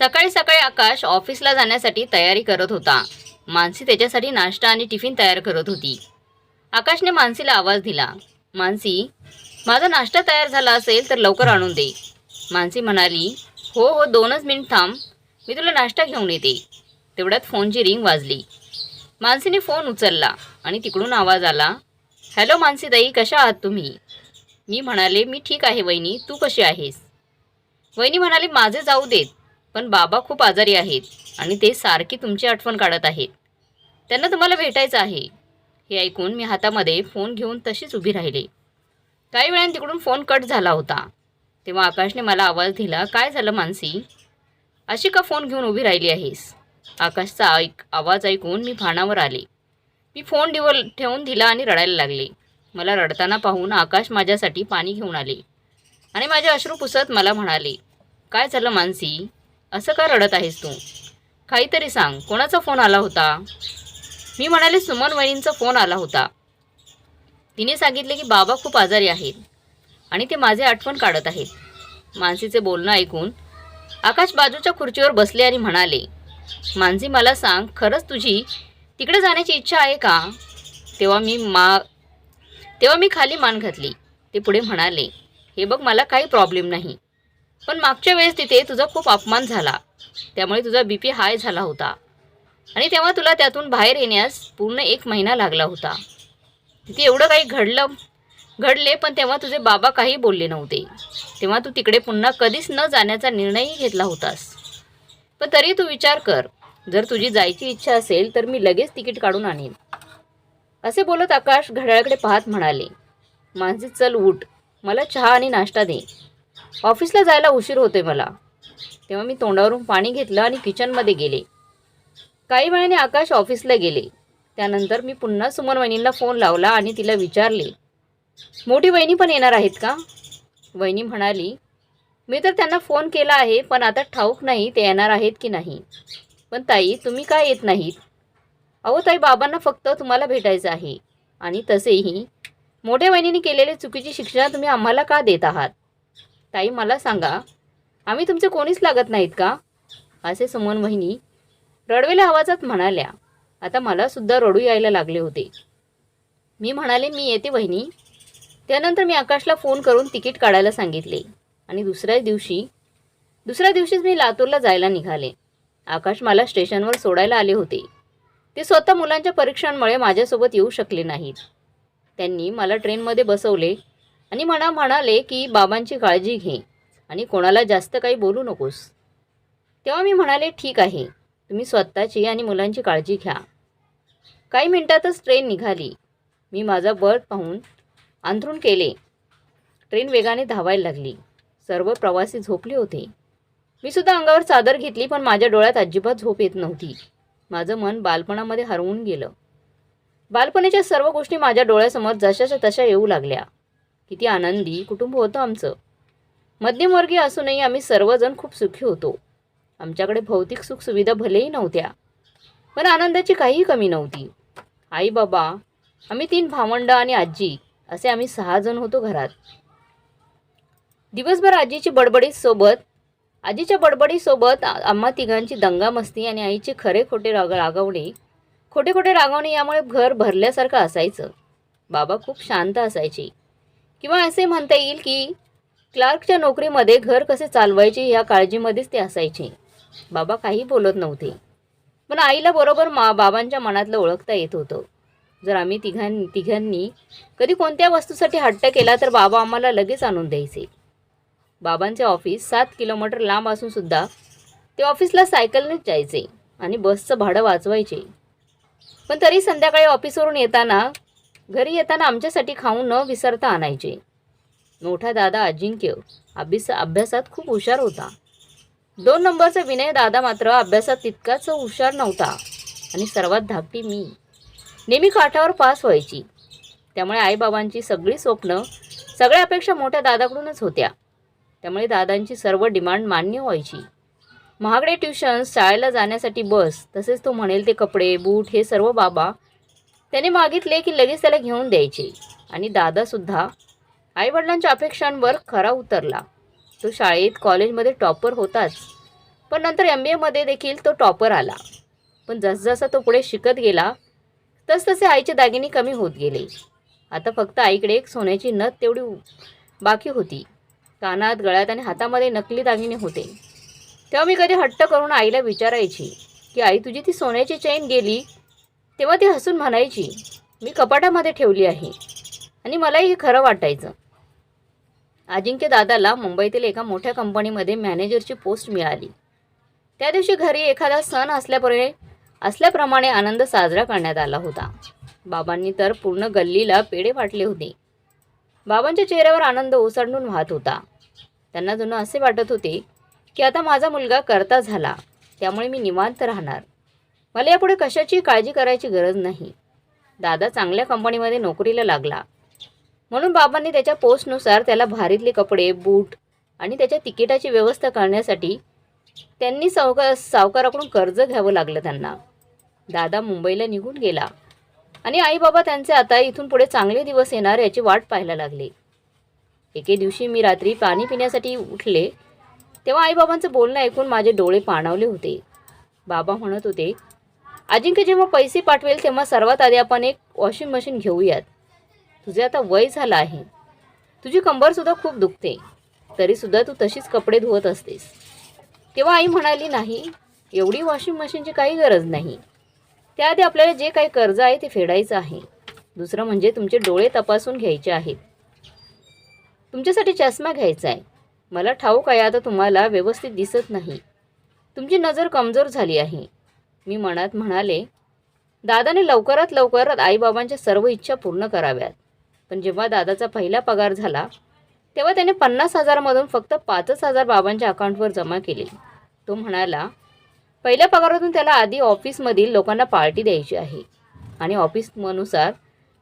सकाळी सकाळी आकाश ऑफिसला जाण्यासाठी तयारी करत होता. मानसी त्याच्यासाठी नाश्ता आणि टिफिन तयार करत होती. आकाशने मानसीला आवाज दिला मानसी माझा नाश्ता तयार झाला असेल तर लवकर आणून दे. मानसी म्हणाली हो हो दोनच मिनिट थांब मी तुला नाश्ता घेऊन येते. तेवढ्यात फोनची रिंग वाजली. मानसीने फोन उचलला आणि तिकडून आवाज आला हॅलो मानसीताई कशा आहात तुम्ही? मी म्हणाले मी ठीक आहे वहिनी तू कशी आहेस? वहिनी म्हणाली माझे जाऊ देत पण बाबा खूप आजारी आहेत आणि ते सारखी तुमची आठवण काढत आहेत. त्यांना तुम्हाला भेटायचं आहे. हे ऐकून मी हातामध्ये फोन घेऊन तशीच उभी राहिले. काही वेळाने तिकडून फोन कट झाला होता. तेव्हा आकाशने मला आवाज दिला काय झालं मानसी? अशी का फोन घेऊन उभी राहिली आहेस? आकाशचा ऐक आवाज ऐकून मी भानावर आले. मी फोन डिवल ठेवून दिला आणि रडायला लागले. मला रडताना पाहून आकाश माझ्यासाठी पाणी घेऊन आले आणि माझे अश्रू पुसत मला म्हणाले काय झालं मानसी? असं का रडत आहेस तू? काहीतरी सांग. कोणाचा फोन आला होता? मी म्हणाले सुमन वहिनींचा फोन आला होता. तिने सांगितले की बाबा खूप आजारी आहेत आणि ते माझे आठवण काढत आहेत. मानसीचे बोलणं ऐकून आकाश बाजूच्या खुर्चीवर बसले आणि म्हणाले मानसी मला सांग खरंच तुझी तिकडे जाण्याची इच्छा आहे का? तेव्हा मी मा तेव्हा मी खाली मान घातली. ते पुढे म्हणाले हे बघ मला काही प्रॉब्लेम नाही. पण मागच्या वेळेस तिथे तुझा खूप अपमान झाला. त्यामुळे तुझा बी पी हाय झाला होता. आणि तेव्हा तुला त्यातून बाहेर येण्यास पूर्ण एक महिना लागला होता. तिथे एवढं काही घडलं घडले पण तेव्हा तुझे बाबा काही बोलले नव्हते. तेव्हा तू तिकडे पुन्हा कधीच न जाण्याचा निर्णयही घेतला होतास. पण तरी तू विचार कर जर तुझी जायची इच्छा असेल तर मी लगेच तिकीट काढून आणेन. असे बोलत आकाश घड्याळाकडे पाहत म्हणाले मानसी चल उठ मला चहा आणि नाश्ता दे. ऑफिसला जायला उशीर होतोय मला. तेव्हा मी तोंडावरून पाणी घेतलं आणि किचनमध्ये गेले. काही वेळाने आकाश ऑफिसला गेले. त्यानंतर मी पुन्हा सुमन वहिनींना फोन लावला आणि तिला विचारले मोठी वहिनी पण येणार आहेत का? वहिनी म्हणाली मी तर त्यांना फोन केला आहे पण आता ठाऊक नाही ते येणार आहेत की नाही. पण ताई तुम्ही काय येत नाहीत? अहो ताई बाबांना फक्त तुम्हाला भेटायचं आहे. आणि तसेही मोठ्या वहिनीने केलेले चुकीची शिक्षा तुम्ही आम्हाला का देत आहात? ताई मला सांगा आम्ही तुमचे कोणीच लागत नाहीत का? असे सुमन वहिनी रडवेल्या आवाजात म्हणाल्या. आता मला सुद्धा रडू यायला लागले होते. मी म्हणाले मी येते वहिनी. त्यानंतर मी आकाशला फोन करून तिकीट काढायला सांगितले. आणि दुसऱ्या दिवशी दुसऱ्या दिवशीच मी लातूरला जायला निघाले. आकाश मला स्टेशनवर सोडायला आले होते. ते स्वतः मुलांच्या परीक्षांमुळे माझ्यासोबत येऊ शकले नाहीत. त्यांनी मला ट्रेनमध्ये बसवले. आणि म्हणा म्हणाले की बाबांची काळजी घे आणि कोणाला जास्त काही बोलू नकोस. तेव्हा मी म्हणाले ठीक आहे तुम्ही स्वतःची आणि मुलांची काळजी घ्या. काही मिनिटातच ट्रेन निघाली. मी माझा बर्थ पाहून अंथरून केले. ट्रेन वेगाने धावायला लागली. सर्व प्रवासी झोपले होते. मी सुद्धा अंगावर चादर घेतली पण माझ्या डोळ्यात अजिबात झोप येत नव्हती. माझं मन बालपणामध्ये हरवून गेलं. बालपणीच्या सर्व गोष्टी माझ्या डोळ्यासमोर जशाच्या तशा येऊ लागल्या. किती आनंदी कुटुंब होतं आमचं. मध्यमवर्गीय असूनही आम्ही सर्वजण खूप सुखी होतो. आमच्याकडे भौतिक सुखसुविधा भलेही नव्हत्या पण आनंदाची काहीही कमी नव्हती. आई बाबा आम्ही तीन भावंड आणि आजी असे आम्ही सहा जण होतो घरात. दिवसभर आजीची बडबडीसोबत आजीच्या बडबडीसोबत आम्हा तिघांची दंगामस्ती आणि आईचे खरे खोटे राग रागवणे खोटे खोटे रागवणे यामुळे घर भरल्यासारखं असायचं. बाबा खूप शांत असायचे. किंवा असे म्हणता येईल की क्लार्कच्या नोकरीमध्ये घर कसे चालवायचे या काळजीमध्येच ते असायचे. बाबा काही बोलत नव्हते. पण आईला बरोबर मा बाबांच्या मनातलं ओळखता येत होतं. जर आम्ही तिघां तिघांनी कधी कोणत्या वस्तूसाठी हट्ट केला तर बाबा आम्हाला लगेच आणून द्यायचे. बाबांचे ऑफिस सात किलोमीटर लांब असूनसुद्धा ते ऑफिसला सायकलनेच जायचे आणि बसचं भाडं वाचवायचे. पण तरी संध्याकाळी ऑफिसवरून येताना घरी येताना आमच्यासाठी खाऊन न विसरता आणायचे. मोठा दादा अजिंक्य अभ्यास अभ्यासात खूप हुशार होता. दोन नंबरचा विनय दादा मात्र अभ्यासात तितकाच हुशार नव्हता. आणि सर्वात धाकटी मी. नेहमी काठावर पास व्हायची. त्यामुळे आईबाबांची सगळी स्वप्न सगळ्या अपेक्षा मोठ्या दादाकडूनच होत्या. त्यामुळे दादांची सर्व डिमांड मान्य व्हायची. महागडे ट्युशन्स शाळेला जाण्यासाठी बस तसेच तो म्हणेल ते कपडे बूट हे सर्व बाबा त्याने मागितले की लगेच त्याला घेऊन द्यायचे. आणि दादासुद्धा आईवडिलांच्या अपेक्षांवर खरा उतरला. तो शाळेत कॉलेजमध्ये टॉपर होताच. पण नंतर एम बी एमध्ये देखील तो टॉपर आला. पण जसजसा तो पुढे शिकत गेला तसतसे आईचे दागिने कमी होत गेले. आता फक्त आईकडे एक सोन्याची नथ तेवढी बाकी होती. कानात गळ्यात आणि हातामध्ये नकली दागिने होते. तेव्हा मी कधी हट्ट करून आईला विचारायची की आई तुझी ती सोन्याची चैन गेली तेव्हा ती हसून म्हणायची मी कपाटामध्ये ठेवली आहे आणि मलाही हे खरं वाटायचं. अजिंक्य दादाला मुंबईतील एका मोठ्या कंपनीमध्ये मॅनेजरची पोस्ट मिळाली. त्या दिवशी घरी एखादा सण असल्याप्रमाणे असल्याप्रमाणे आनंद साजरा करण्यात आला होता. बाबांनी तर पूर्ण गल्लीला पेढे फाटले होते. बाबांच्या चेहऱ्यावर आनंद ओसंडून वाहत होता. त्यांना जुनं असे वाटत होते की आता माझा मुलगा करता झाला त्यामुळे मी निवांत राहणार. मला यापुढे कशाची काळजी करायची गरज नाही. दादा चांगल्या कंपनीमध्ये नोकरीला लागला. म्हणून बाबांनी त्याच्या पोस्टनुसार त्याला भारीतले कपडे बूट आणि त्याच्या तिकिटाची व्यवस्था करण्यासाठी त्यांनी सावकार सावकाराकडून कर्ज घ्यावं लागलं त्यांना. दादा मुंबईला निघून गेला आणि आई बाबा त्यांचे आता इथून पुढे चांगले दिवस येणार याची वाट पाहायला लागले. एके दिवशी मी रात्री पाणी पिण्यासाठी उठले तेव्हा आईबाबांचं बोलणं ऐकून माझे डोळे पाणावले होते. बाबा म्हणत होते अजिंक्य जेव्हा पैसे पाठवेल तेव्हा सर्वात आधी आपण एक वॉशिंग मशीन घेऊयात. तुझे आता वय झालं आहे. तुझी कंबरसुद्धा खूप दुखते. तरीसुद्धा तू तशीच कपडे धुवत असतेस. तेव्हा आई म्हणाली नाही एवढी वॉशिंग मशीनची काही गरज नाही. त्याआधी आपल्याला जे काही कर्ज आहे ते फेडायचं आहे. दुसरं म्हणजे तुमचे डोळे तपासून घ्यायचे आहेत. तुमच्यासाठी चष्मा घ्यायचा आहे. मला ठाऊक आहे आता तुम्हाला व्यवस्थित दिसत नाही. तुमची नजर कमजोर झाली आहे. मी मनात म्हणाले दादाने लवकरात लवकर आईबाबांच्या सर्व इच्छा पूर्ण कराव्यात. पण जेव्हा दादाचा पहिला पगार झाला तेव्हा त्याने पन्नास हजारामधून फक्त पाचच हजार बाबांच्या अकाउंटवर जमा केले. तो म्हणाला पहिल्या पगारातून त्याला आधी ऑफिसमधील लोकांना पार्टी द्यायची आहे. आणि ऑफिसनुसार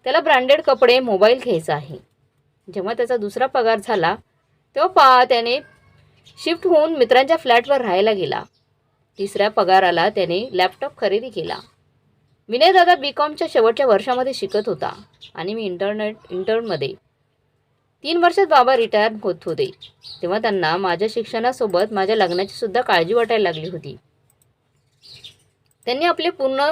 त्याला ब्रँडेड कपडे मोबाईल घ्यायचा आहे. जेव्हा त्याचा दुसरा पगार झाला तेव्हा पा त्याने शिफ्ट होऊन मित्रांच्या फ्लॅटवर राहायला गेला. तिसऱ्या पगाराला त्याने लॅपटॉप खरेदी केला. विनय दादा बी कॉमच्या शेवटच्या वर्षामध्ये शिकत होता आणि मी इंटरनेट इंटरमध्ये तीन वर्षात बाबा रिटायर होत होते. तेव्हा त्यांना माझ्या शिक्षणासोबत माझ्या लग्नाची सुद्धा काळजी वाटायला लागली होती. त्यांनी आपले पूर्ण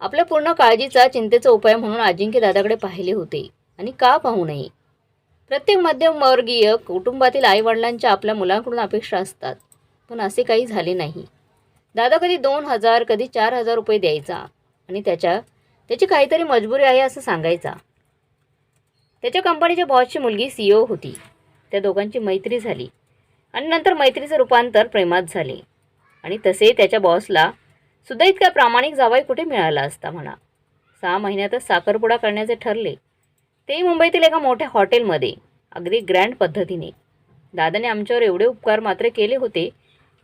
आपल्या पूर्ण काळजीचा चिंतेचा उपाय म्हणून अजिंक्य दादाकडे पाहिले होते आणि का पाहू नये? प्रत्येक मध्यमवर्गीय कुटुंबातील आईवडिलांच्या आपल्या मुलांकडून अपेक्षा असतात पण असे काही झाले नाही. दादा कधी दोन हजार कधी चार हजार रुपये द्यायचा आणि त्याच्या त्याची काहीतरी मजबुरी आहे असं सांगायचा. त्याच्या कंपनीच्या बॉसची मुलगी सी ओ होती. त्या दोघांची मैत्री झाली. आणि नंतर मैत्रीचं रूपांतर प्रेमात झाले. आणि तसे त्याच्या बॉसला सुद्धा इतका प्रामाणिक जावाई कुठे मिळाला असता म्हणा. सहा महिन्यातच साखरपुडा करण्याचे ठरले. तेही मुंबईतील एका मोठ्या हॉटेलमध्ये अगदी ग्रँड पद्धतीने. दादाने आमच्यावर एवढे उपकार मात्र केले होते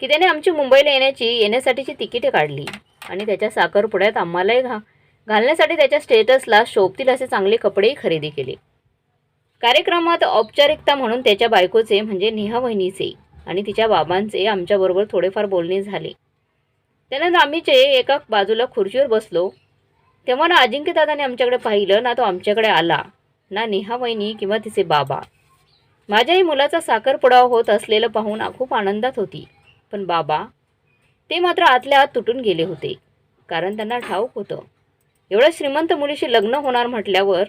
की त्याने आमची मुंबईला येण्याची येण्यासाठीची तिकिटे काढली. आणि त्याच्या साखरपुड्यात आम्हालाही घा घालण्यासाठी त्याच्या स्टेटसला शोभतील असे चांगले कपडेही खरेदी केले. कार्यक्रमात औपचारिकता म्हणून त्याच्या बायकोचे म्हणजे नेहा वहिनीचे आणि तिच्या बाबांचे आमच्याबरोबर थोडेफार बोलणे झाले. त्यानंतर आम्ही जे एका बाजूला खुर्चीवर बसलो. तेव्हा ना अजिंक्यदादाने आमच्याकडे पाहिलं ना तो आमच्याकडे आला ना नेहा वहिनी किंवा तिचे बाबा. माझ्याही मुलाचा साखरपुडा होत असलेलं पाहून खूप आनंदात होती. पण बाबा ते मात्र आतल्या आत तुटून गेले होते कारण त्यांना ठाऊक होतं. एवढ्या श्रीमंत मुलीशी लग्न होणार म्हटल्यावर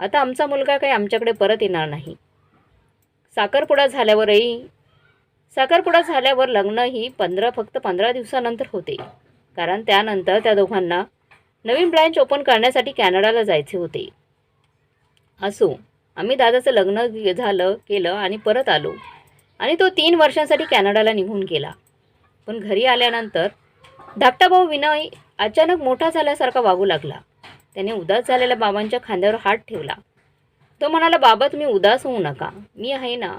आता आमचा मुलगा काही आमच्याकडे परत येणार नाही. साखरपुडा झाल्यावरही साखरपुडा झाल्यावर लग्न ही पंधरा फक्त पंधरा दिवसानंतर होते कारण त्यानंतर त्या दोघांना नवीन ब्रँच ओपन करण्यासाठी कॅनडाला जायचे होते. असो आम्ही दादाचं लग्न झालं केलं आणि परत आलो. आणि तो तीन वर्षांसाठी कॅनडाला निघून गेला. पण घरी आल्यानंतर धाकटा भाऊ विनय अचानक मोठा झाल्यासारखा वागू लागला. त्याने उदास झालेल्या बाबांच्या खांद्यावर हात ठेवला. तो म्हणाला बाबा तुम्ही उदास होऊ नका. मी आहे ना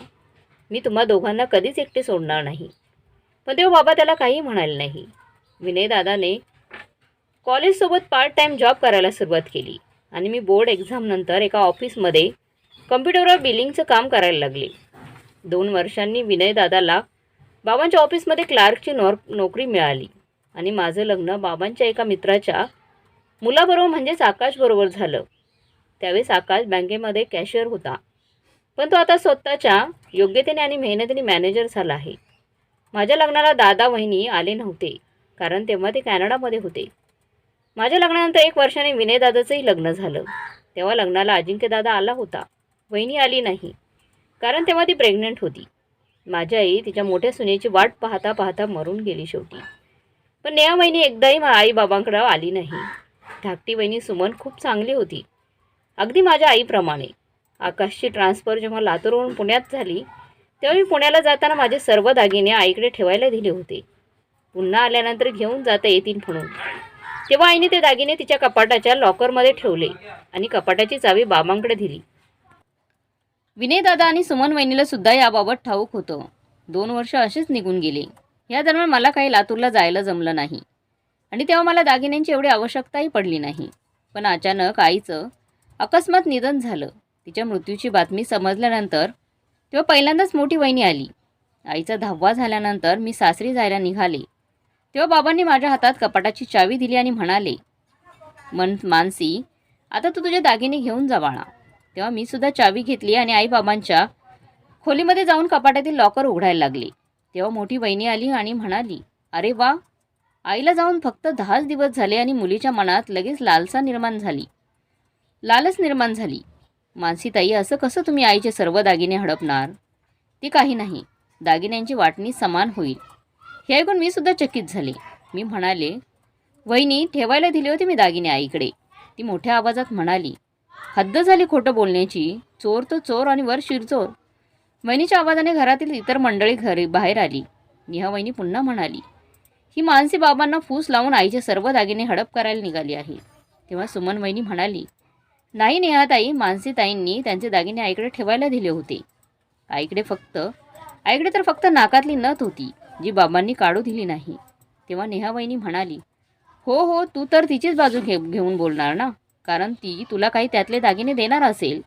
मी तुम्हा दोघांना कधीच एकटे सोडणार नाही. पण तेव्हा बाबा त्याला काही म्हणाले नाही. विनय दादाने कॉलेजसोबत पार्ट टाईम जॉब करायला सुरुवात केली आणि मी बोर्ड एक्झामनंतर एका ऑफिसमध्ये कम्प्युटरवर बिलिंगचं काम करायला लागले. दोन वर्षांनी विनयदादाला बाबांच्या ऑफिसमध्ये क्लार्कची नोर नोकरी मिळाली. आणि माझं लग्न बाबांच्या एका मित्राच्या मुलाबरोबर म्हणजेच आकाशबरोबर झालं. त्यावेळेस आकाश बँकेमध्ये कॅशियर होता. पण तो आता स्वतःच्या योग्यतेने आणि मेहनतीने मॅनेजर झाला आहे. माझ्या लग्नाला दादा वहिनी आले नव्हते कारण तेव्हा ते कॅनडामध्ये होते. माझ्या लग्नानंतर एक वर्षाने विनयदादाचंही लग्न झालं. तेव्हा लग्नाला अजिंक्यदादा आला होता. वहिनी आली नाही. कारण तेव्हा ती प्रेग्नंट होती. माझी आई तिच्या मोठ्या सुनेची वाट पाहता पाहता मरून गेली शेवटी. पण नेहा वहिनी एकदाही मा- आईबाबांकडं आली नाही. धाकटी वहिनी सुमन खूप चांगली होती. अगदी माझ्या आईप्रमाणे. आकाशची ट्रान्सफर जेव्हा लातूरवरून पुण्यात झाली तेव्हा मी पुण्याला जाताना माझे सर्व दागिने आईकडे ठेवायला दिले होते. पुन्हा आल्यानंतर घेऊन जाता येतील म्हणून. तेव्हा आईने ते दागिने तिच्या कपाटाच्या लॉकरमध्ये ठेवले आणि कपाटाची चावी बाबांकडे दिली. विनयदादा आणि सुमन वहिनीला सुद्धा याबाबत ठाऊक होतं. दोन वर्ष असेच निघून गेले. या दरम्यान मला काही लातूरला जायला जमलं नाही. आणि तेव्हा मला दागिन्यांची एवढी आवश्यकताही पडली नाही. पण अचानक आईचं अकस्मात निधन झालं. तिच्या मृत्यूची बातमी समजल्यानंतर तेव्हा पहिल्यांदाच मोठी वहिनी आली. आईचा धाववा झाल्यानंतर मी सासरी जायला निघाले. तेव्हा बाबांनी माझ्या हातात कपाटाची चावी दिली आणि म्हणाले मन मानसी आता तू तुझे दागिने घेऊन जा बाळा. तेव्हा मी सुद्धा चावी घेतली आणि आईबाबांच्या खोलीमध्ये जाऊन कपाटातील लॉकर उघडायला लागले. तेव्हा मोठी वहिनी आली आणि म्हणाली अरे वा आईला जाऊन फक्त दहाच दिवस झाले आणि मुलीच्या मनात लगेच लालसा निर्माण झाली. लालच निर्माण झाली. मानसीताई असं कसं तुम्ही आईचे सर्व दागिने हडपणार? ते काही नाही. दागिन्यांची वाटणी समान होईल. हे ऐकून मी सुद्धा चकित झाले. मी म्हणाले वहिनी ठेवायला दिले होते मी दागिने आईकडे. ती मोठ्या आवाजात म्हणाली हद्द झाली खोटं बोलण्याची चोर तो चोर आणि वर शिरचोर. वहिनीच्या आवाजाने घरातील इतर मंडळी घरी बाहेर आली. नेहा वहिनी पुन्हा म्हणाली ही मानसी बाबांना फूस लावून आईचे सर्व दागिने हडप करायला निघाली आहे. तेव्हा सुमन वहिनी म्हणाली नाही नेहाताई मानसीताईंनी त्यांचे दागिने आईकडे ठेवायला दिले होते. आईकडे फक्त आईकडे तर फक्त नाकातली नथ होती जी बाबांनी काढू दिली नाही. तेव्हा नेहा वहिनी म्हणाली हो हो तू तर तिचीच बाजू घे घेऊन बोलणार ना? कारण ती तुला काही त्यातले दागिने देणार असेल.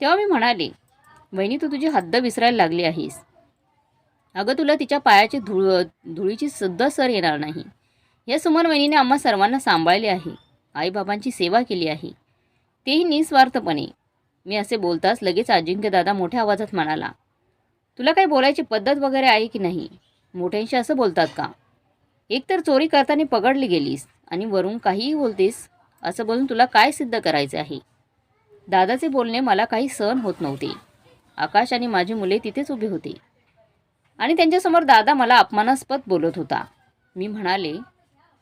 तेव्हा मी म्हणाले वहिनी तू तुझी हद्द विसरायला लागली आहेस. अगं तुला तिच्या पायाची धूळ धुळीची सुद्धा सर येणार नाही. या सुमन वहिनीने आम्हा सर्वांना सांभाळले आहे. आईबाबांची सेवा केली आहे. तेही निस्वार्थपणे. मी असे बोलताच लगेच अजिंक्यदादा मोठ्या आवाजात म्हणाला तुला काही बोलायची पद्धत वगैरे आहे की नाही? मोठ्यांशी असं बोलतात का? एकतर चोरी करताना पकडली गेलीस आणि वरून काहीही बोलतेस असं बोलून तुला काय सिद्ध करायचे आहे? दादाचे बोलणे मला काही सहन होत नव्हते. आकाश आणि माझी मुले तिथेच उभी होती. आणि त्यांच्यासमोर दादा मला अपमानास्पद बोलत होता. मी म्हणाले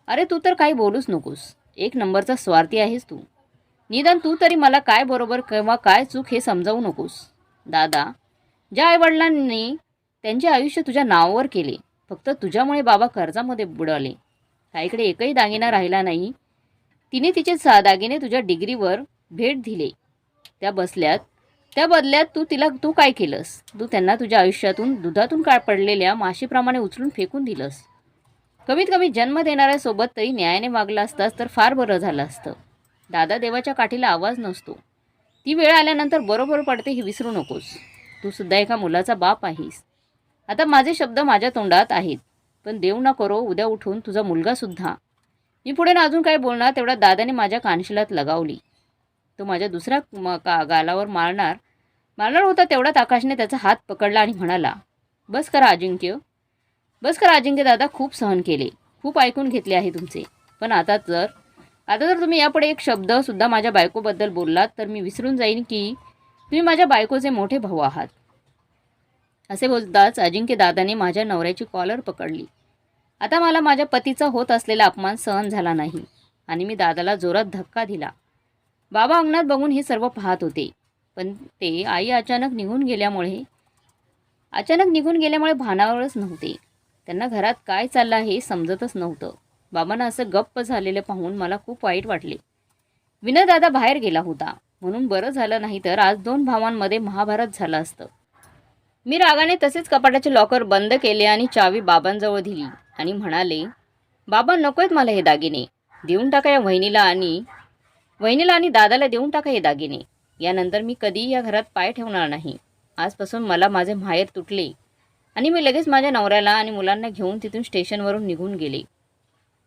अरे तू तर काही बोलूच नकोस. एक नंबरचा स्वार्थी आहेस तू. निदान तू तरी मला काय बरोबर किंवा काय चूक हे समजावू नकोस. दादा ज्या आईवडिलांनी त्यांचे आयुष्य तुझ्या नावावर केले फक्त तुझ्यामुळे बाबा कर्जामध्ये बुडाले ताईकडे एकही दागिना राहिला नाही. तिने तिचे सहा दागिने तुझ्या डिग्रीवर भेट दिले. त्या बसल्यात. त्या बदल्यात तू तिला तू काय केलंस? तू त्यांना तुझ्या आयुष्यातून दुधातून काळ पडलेल्या माशीप्रमाणे उचलून फेकून दिलंस. कमीत कमी जन्म देणाऱ्यासोबत तरी न्यायाने वागला असतास तर फार बरं झालं असतं. दादा देवाच्या काठीला आवाज नसतो. ती वेळ आल्यानंतर बरोबर पडते हे विसरू नकोस. तू सुद्धा एका मुलाचा बाप आहेस. आता माझे शब्द माझ्या तोंडात आहेत. पण देव ना करो उद्या उठून तुझा मुलगासुद्धा मी पुढे ना अजून काय बोलणार? तेवढ्या दादाने माझ्या कानशिलात लगावली. तो माझ्या दुसऱ्या म- का गालावर मारणार मारणार होता तेवढ्यात आकाशने त्याचा हात पकडला आणि म्हणाला बस करा अजिंक्य. बस करा अजिंक्य दादा खूप सहन केले. खूप ऐकून घेतले आहे तुमचे. पण आता जर आता जर तुम्ही यापुढे एक शब्दसुद्धा माझ्या बायकोबद्दल बोललात तर मी विसरून जाईन की तुम्ही माझ्या बायकोचे मोठे भाऊ आहात. असे बोलताच अजिंक्य दादाने माझ्या नवऱ्याची कॉलर पकडली. आता मला माझ्या पतीचा होत असलेला अपमान सहन झाला नाही. आणि मी दादाला जोरात धक्का दिला. बाबा अंगणात बघून हे सर्व पाहत होते. पण ते आई अचानक निघून गेल्यामुळे अचानक निघून गेल्यामुळे भानावरच नव्हते. त्यांना घरात काय चाललं हे समजतच नव्हतं. बाबांना असं गप्प झालेलं पाहून मला खूप वाईट वाटले. विनय दादा बाहेर गेला होता. म्हणून बरं झालं नाही तर आज दोन भावांमध्ये महाभारत झालं असतं. मी रागाने तसेच कपाटाचे लॉकर बंद केले आणि चावी बाबांजवळ दिली. आणि म्हणाले बाबा नकोयत मला हे दागिने. देऊन टाका या वहिनीला आणि वहिनीला आणि दादाला देऊन टाका हे दागिने. यानंतर मी कधीही या घरात पाय ठेवणार नाही. आजपासून मला माझे माहेर तुटले. आणि मी लगेच माझ्या नवऱ्याला आणि मुलांना घेऊन तिथून स्टेशनवरून निघून गेले.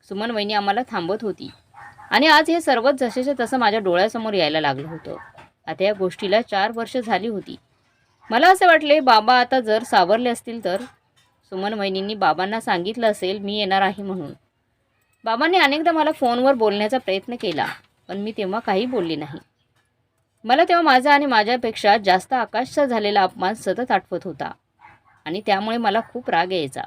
सुमन वहिनी आम्हाला थांबत होती. आणि आज हे सर्वच जसेच्या तसं माझ्या डोळ्यासमोर यायला लागलं होतं. आता या गोष्टीला चार वर्ष झाली होती. मला असे वाटले बाबा आता जर सावरले असतील तर? सुमन वहिनींनी बाबांना सांगितलं असेल मी येणार आहे म्हणून. बाबांनी अनेकदा मला फोनवर बोलण्याचा प्रयत्न केला पण मी तेव्हा काही बोलले नाही. मला तेव्हा माझा आणि माझ्यापेक्षा जास्त आकाशचा झालेला अपमान सतत आठवत होता आणि त्यामुळे मला खूप राग यायचा.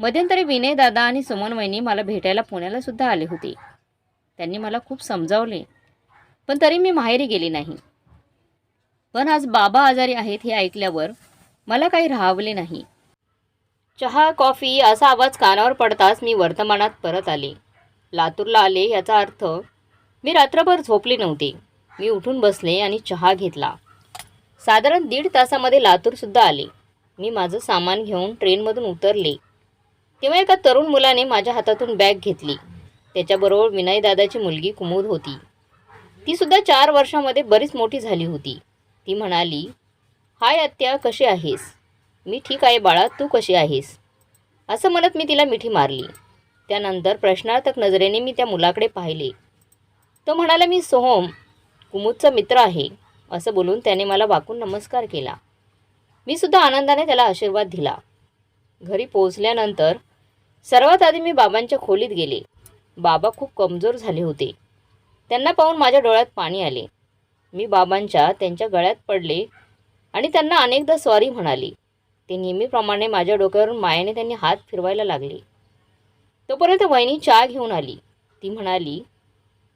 मध्यंतरी विनय दादा आणि सुमन वहिनी मला भेटायला पुण्याला सुद्धा आले होते. त्यांनी मला खूप समजावले पण तरी मी माहेरी गेली नाही. पण आज बाबा आजारी आहेत हे ऐकल्यावर मला काही राहावले नाही. चहा कॉफी असा आवाज कानावर पडताच मी वर्तमानात परत आले. लातूरला आले याचा अर्थ मी रात्रभर झोपले नव्हते. मी उठून बसले आणि चहा घेतला. साधारण दीड तासामध्ये लातूरसुद्धा आले. मी माझं सामान घेऊन ट्रेनमधून उतरले. तेव्हा एका तरुण मुलाने माझ्या हातातून बॅग घेतली. त्याच्याबरोबर विनयदादाची मुलगी कुमुद होती. तीसुद्धा चार वर्षामध्ये बरीच मोठी झाली होती. ती म्हणाली हाय आत्या कशी आहेस? मी ठीक आहे बाळा तू कशी आहेस? असं म्हणत मी तिला मिठी मारली. त्यानंतर प्रश्नार्थक नजरेने मी त्या मुलाकडे पाहिले. तो म्हणाला मी सोहम कुमुदचा मित्र आहे असं बोलून त्याने मला वाकून नमस्कार केला. मी सुद्धा आनंदाने त्याला आशीर्वाद दिला. घरी पोहोचल्यानंतर सर्वात आधी मी बाबांच्या खोलीत गेले. बाबा खूप कमजोर झाले होते. त्यांना पाहून माझ्या डोळ्यात पाणी आले. मी बाबांच्या त्यांच्या गळ्यात पडले आणि त्यांना अनेकदा सॉरी म्हणाली. ते नेहमीप्रमाणे माझ्या डोक्यावरून मायाने त्यांनी हात फिरवायला लागले. तोपर्यंत वहिनी चहा घेऊन आली. ती म्हणाली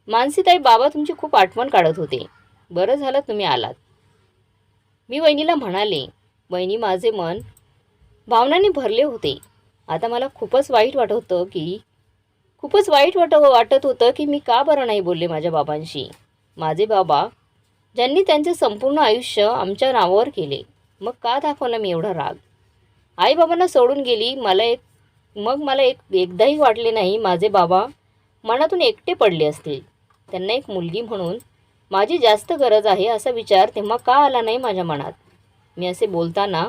मानसीताई बाबा तुमची खूप आठवण काढत होते. बरं झालं तुम्ही आलात. मी वहिनीला म्हणाले वहिनी माझे मन भावनांनी भरले होते. आता मला खूपच वाईट वाटत होतं की खूपच वाईट वाट वाटत होतं की मी का बरं नाही बोलले माझ्या बाबांशी. माझे बाबा ज्यांनी त्यांचे संपूर्ण आयुष्य आमच्या नावावर केले. मग का दाखवला मी एवढा राग? आईबाबांना सोडून गेली मला एक मग मला एक एकदाही वाटले नाही माझे बाबा मनातून एकटे पडले असतील. त्यांना एक मुलगी म्हणून माझी जास्त गरज आहे असा विचार तेव्हा का आला नाही माझ्या मनात? मी असे बोलताना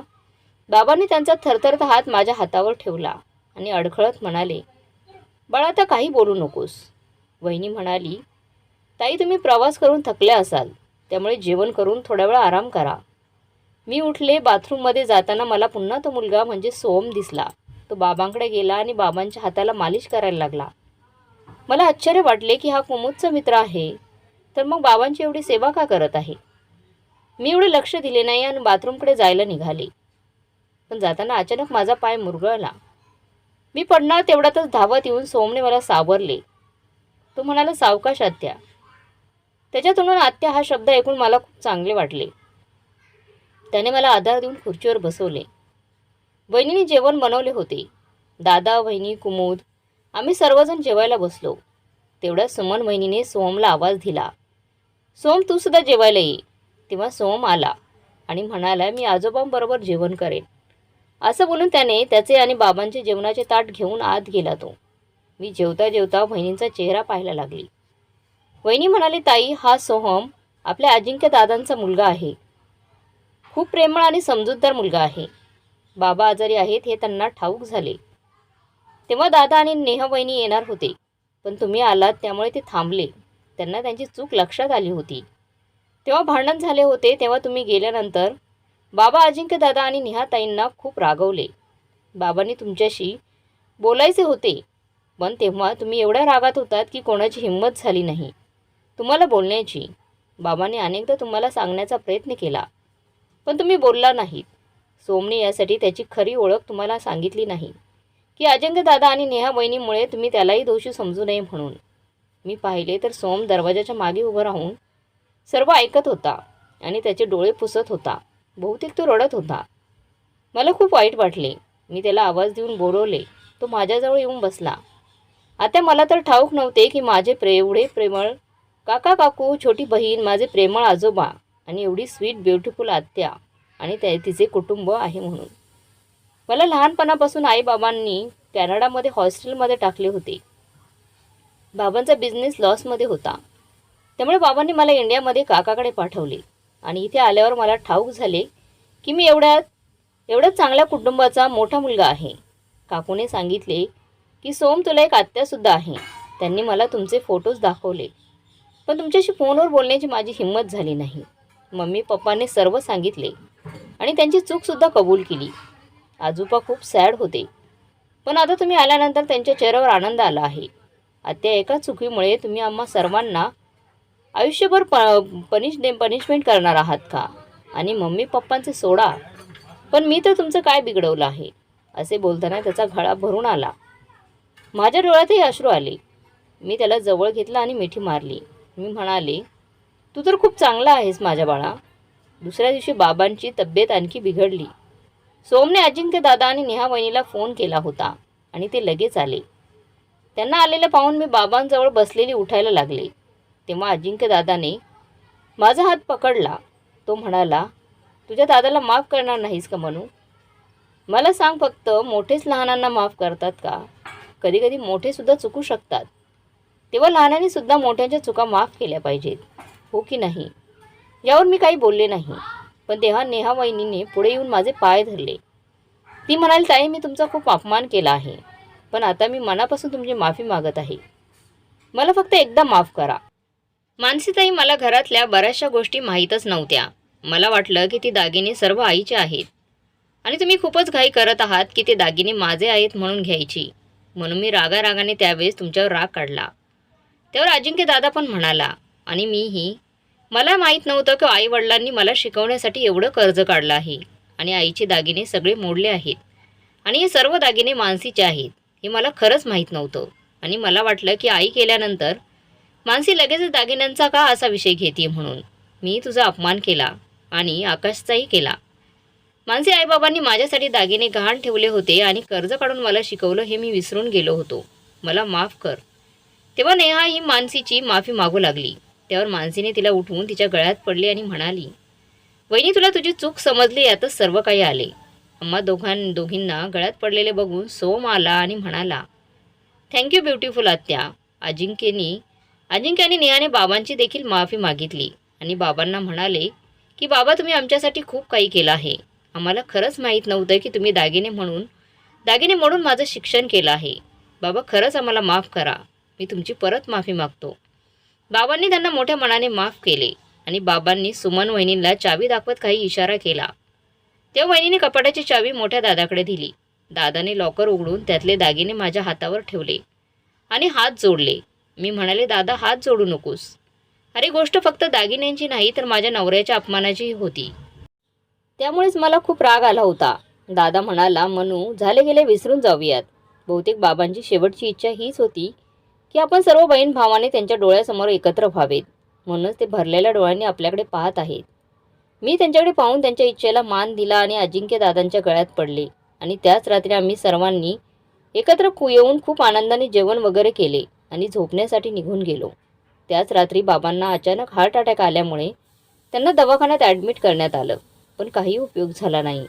बाबांनी त्यांचा थरथरता हात माझ्या हातावर ठेवला आणि अडखळत म्हणाले बाळा आता काही बोलू नकोस. वहिनी म्हणाली ताई तुम्ही प्रवास करून थकल्या असाल. त्यामुळे जेवण करून थोडा वेळ आराम करा. मी उठले बाथरूममध्ये जाताना मला पुन्हा तो मुलगा म्हणजे सोम दिसला. तो बाबांकडे गेला आणि बाबांच्या हाताला मालिश करायला लागला. मला आश्चर्य वाटले की हा कुमुदचा मित्र आहे. तर मग बाबांची एवढी सेवा का करत आहे? मी एवढे लक्ष दिले नाही आणि बाथरूमकडे जायला निघाले. पण जाताना अचानक माझा पाय मुरगळला. मी पडणार तेवढ्यातच धावत येऊन सोमने मला सावरले. तो म्हणाला सावकाश आत्या त्याच्यातून आत्या हा शब्द ऐकून मला खूप चांगले वाटले. त्याने मला आधार देऊन खुर्चीवर बसवले. बहिणीने जेवण बनवले होते. दादा बहिणी कुमुद आम्ही सर्वजण जेवायला बसलो. तेवढ्या सुमन बहिणीने सोमला आवाज दिला. सोम तू सुद्धा जेवायला ये. तेव्हा सोम आला आणि म्हणाला मी आजोबांबरोबर जेवण करेन. असं बोलून त्याने त्याचे आणि बाबांचे जेवणाचे ताट घेऊन आत गेला तो. मी जेवता जेवता बहिणींचा चेहरा पाहायला लागली. वहिनी म्हणाली ताई हा सोहम आपल्या अजिंक्य दादांचा मुलगा आहे. खूप प्रेमळ आणि समजूतदार मुलगा आहे. बाबा आजारी आहेत हे त्यांना ठाऊक झाले. तेव्हा दादा आणि नेहा वहिनी येणार होते पण तुम्ही आलात त्यामुळे ते थांबले. त्यांना त्यांची चूक लक्षात आली होती. तेव्हा भांडण झाले होते तेव्हा तुम्ही गेल्यानंतर बाबा अजिंक्य दादा आणि नेहाताईंना खूप रागवले. बाबांनी तुमच्याशी बोलायचे होते पण तेव्हा तुम्ही एवढ्या रागात होतात की कोणाची हिंमत झाली नाही. तुम्हाला बोलण्याची. बाबांनी अनेकदा तुम्हाला सांगण्याचा प्रयत्न केला. पण तुम्ही बोलला नाहीत. सोमने यासाठी त्याची खरी ओळख तुम्हाला सांगितली नाही. की अजिंक्य दादा आणि नेहा बहिणीमुळे तुम्ही त्यालाही दोषी समजू नये म्हणून. मी पाहिले तर सोम दरवाजाच्या मागे उभं राहून सर्व ऐकत होता आणि त्याचे डोळे पुसत होता. बहुतेक तो रडत होता. मला खूप वाईट वाटले. मी त्याला आवाज देऊन बोलवले. तो माझ्याजवळ येऊन बसला. आता मला तर ठाऊक नव्हते की माझे प्रे एवढे प्रेमळ काका काकू छोटी बहीण माझे प्रेमळ आजोबा आणि एवढी स्वीट ब्युटिफुल आत्या आणि त्या तिचे कुटुंब आहे म्हणून. मला लहानपणापासून आईबाबांनी कॅनडामध्ये हॉस्टेलमध्ये टाकले होते. बाबांचा बिझनेस लॉसमध्ये होता. त्यामुळे बाबांनी मला इंडियामध्ये काकाकडे पाठवले आणि इथे आल्यावर मला ठाऊक झाले की मी एवढ्या एवढ्याच चांगल्या कुटुंबाचा मोठा मुलगा आहे. काकूने सांगितले की सोम तुला एक आत्यासुद्धा आहे. त्यांनी मला तुमचे फोटोज दाखवले. पण तुमच्याशी फोनवर बोलण्याची माझी हिंमत झाली नाही. मम्मी पप्पाने सर्व सांगितले आणि त्यांची चूकसुद्धा कबूल केली. आजोबा खूप सॅड होते. पण आता तुम्ही आल्यानंतर त्यांच्या चेहऱ्यावर आनंद आला आहे. आत्या एका चुकीमुळे तुम्ही आम्हा सर्वांना आयुष्यभर प पनिश पनिशमेंट करणार आहात का? आणि मम्मी पप्पांचे सोडा. पण मी तर तुमचं काय बिघडवलं आहे? असे बोलताना त्याचा घळा भरून आला. माझ्या डोळ्यातही अश्रू आले. मी त्याला जवळ घेतलं आणि मिठी मारली. मी म्हणाले तू तर खूप चांगला आहेस माझ्या बाळा. दुसऱ्या दिवशी बाबांची तब्येत आणखी बिघडली. सोमने अजिंक्य दादा आणि नेहा वहिनीला फोन केला होता आणि ते लगेच आले. त्यांना आलेलं पाहून मी बाबांजवळ बसलेली उठायला लागले. तेव्हा अजिंक्य दादाने माझा हात पकडला. तो म्हणाला तुझ्या दादाला माफ करणार नाहीस का म्हणू मला सांग फक्त मोठेच लहानांना माफ करतात का? कधीकधी मोठेसुद्धा चुकू शकतात. तेव्हा लहानांनी सुद्धा मोठ्यांच्या चुका माफ केल्या पाहिजेत. हो की नाही? यावर मी काही बोलले नाही. पण तेव्हा नेहा वहिनीने पुढे येऊन माझे पाय धरले. ती म्हणाली ताई मी तुमचा खूप अपमान केला आहे. पण आता मी मनापासून तुमची माफी मागत आहे. मला फक्त एकदा माफ करा. मानसीताई मला घरातल्या बऱ्याचशा गोष्टी माहीतच नव्हत्या. मला वाटलं की ती दागिने सर्व आईचे आहेत. आणि तुम्ही खूपच घाई करत आहात की ते दागिने माझे आहेत म्हणून घ्यायची. म्हणून मी रागारागाने त्यावेळेस तुमच्यावर राग काढला. त्यावर अजिंक्य दादा पण म्हणाला आणि मीही? मला माहीत नव्हतं की आई वडिलांनी मला शिकवण्यासाठी एवढं कर्ज काढलं आहे आणि आईचे दागिने सगळे मोडले आहेत आणि हे सर्व दागिने मानसीचे आहेत. हे मला खरंच माहीत नव्हतं आणि मला वाटलं की आई केल्यानंतर मानसी लगेच दागिन्यांचा का असा विषय घेते म्हणून. मी तुझा अपमान केला आणि आकाशचाही केला. मानसी आईबाबांनी माझ्यासाठी दागिने गहाण ठेवले होते आणि कर्ज काढून मला शिकवलं हे मी विसरून गेलो होतो. मला माफ कर. तेव्हा नेहा ही मानसीची माफी मागू लागली. त्यावर मानसीने तिला उठवून तिच्या गळ्यात पडली आणि म्हणाली वहिनी तुला तुझी चूक समजली यातच सर्व काही आले. अम्मा दोघां दोघींना गळ्यात पडलेले बघून सोम आला आणि म्हणाला थँक्यू ब्युटिफुल आत्या. अजिंक्यनी अजिंक्य आणि नेहाने बाबांची देखील माफी मागितली आणि बाबांना म्हणाले की बाबा तुम्ही आमच्यासाठी खूप काही केलं आहे. आम्हाला खरंच माहीत नव्हतं की तुम्ही दागिने म्हणून दागिने म्हणून माझं शिक्षण केलं आहे. बाबा खरंच आम्हाला माफ करा. मी तुमची परत माफी मागतो. बाबांनी त्यांना मोठ्या मनाने माफ केले आणि बाबांनी सुमन वहिनींना चावी दाखवत काही इशारा केला. त्या वहिनीने कपाटाची चावी मोठ्या दादाकडे दिली. दादाने लॉकर उघडून त्यातले दागिने माझ्या हातावर ठेवले आणि हात जोडले. मी म्हणाले दादा हात जोडू नकोस. अरे गोष्ट फक्त दागिन्यांची नाही तर माझ्या नवऱ्याच्या अपमानाचीही होती. त्यामुळेच मला खूप राग आला होता. दादा म्हणाला मनू झाले गेले विसरून जाऊयात. बहुतेक बाबांची शेवटची इच्छा हीच होती की आपण सर्व बहीण भावाने त्यांच्या डोळ्यासमोर एकत्र व्हावेत. म्हणूनच ते भरलेल्या डोळ्यांनी आपल्याकडे पाहत आहेत. मी त्यांच्याकडे पाहून त्यांच्या इच्छेला मान दिला आणि अजिंक्य दादांच्या गळ्यात पडले. आणि त्याच रात्री आम्ही सर्वांनी एकत्र कु येऊन खूप आनंदाने जेवण वगैरे केले आणि झोपण्यासाठी निघून गेलो. त्याच रात्री बाबांना अचानक हार्ट अटॅक आल्यामुळे त्यांना दवाखान्यात ॲडमिट करण्यात आलं. पण काही उपयोग झाला नाही.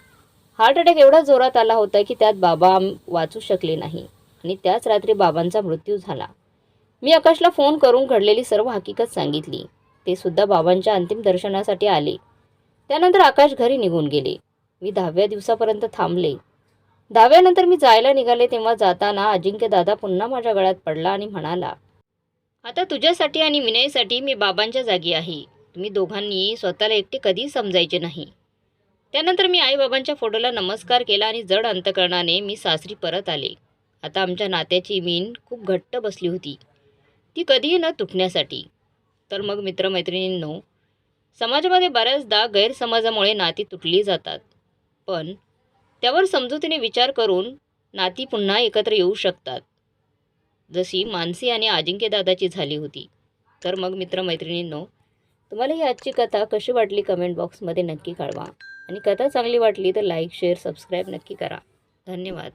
हार्ट अटॅक एवढा जोरात आला होता की त्यात बाबा वाचू शकले नाही. आणि त्याच रात्री बाबांचा मृत्यू झाला. मी आकाशला फोन करून घडलेली सर्व हकीकत सांगितली. ते सुद्धा बाबांच्या अंतिम दर्शनासाठी आले. त्यानंतर आकाश घरी निघून गेले. मी दहाव्या दिवसापर्यंत थांबले. दहाव्यानंतर मी जायला निघाले तेव्हा जाताना अजिंक्य दादा पुन्हा माझ्या गळ्यात पडला आणि म्हणाला आता तुझ्यासाठी आणि विनयसाठी मी बाबांच्या जागी आहे. तुम्ही दोघांनी स्वतःला एकटे कधी समजायचे नाही. त्यानंतर मी आईबाबांच्या फोटोला नमस्कार केला आणि जड अंतकरणाने मी सासरी परत आले. आता आमच्या नात्याची मीन खूप घट्ट बसली होती. ती कधीही न तुटण्यासाठी. तर मग मित्रमैत्रिणींनो समाजामध्ये बऱ्याचदा गैरसमाजामुळे नाती तुटली जातात. पण त्यावर समजुतीने विचार करून नाती पुन्हा एकत्र येऊ शकतात. जशी मानसी आणि अजिंक्यदादाची झाली होती. तर मग मित्रमैत्रिणींनो तुम्हाला ही आजची कथा कशी वाटली कमेंट बॉक्समध्ये नक्की कळवा. आणि कथा चांगली वाटली तर लाईक शेअर सबस्क्राईब नक्की करा. धन्यवाद.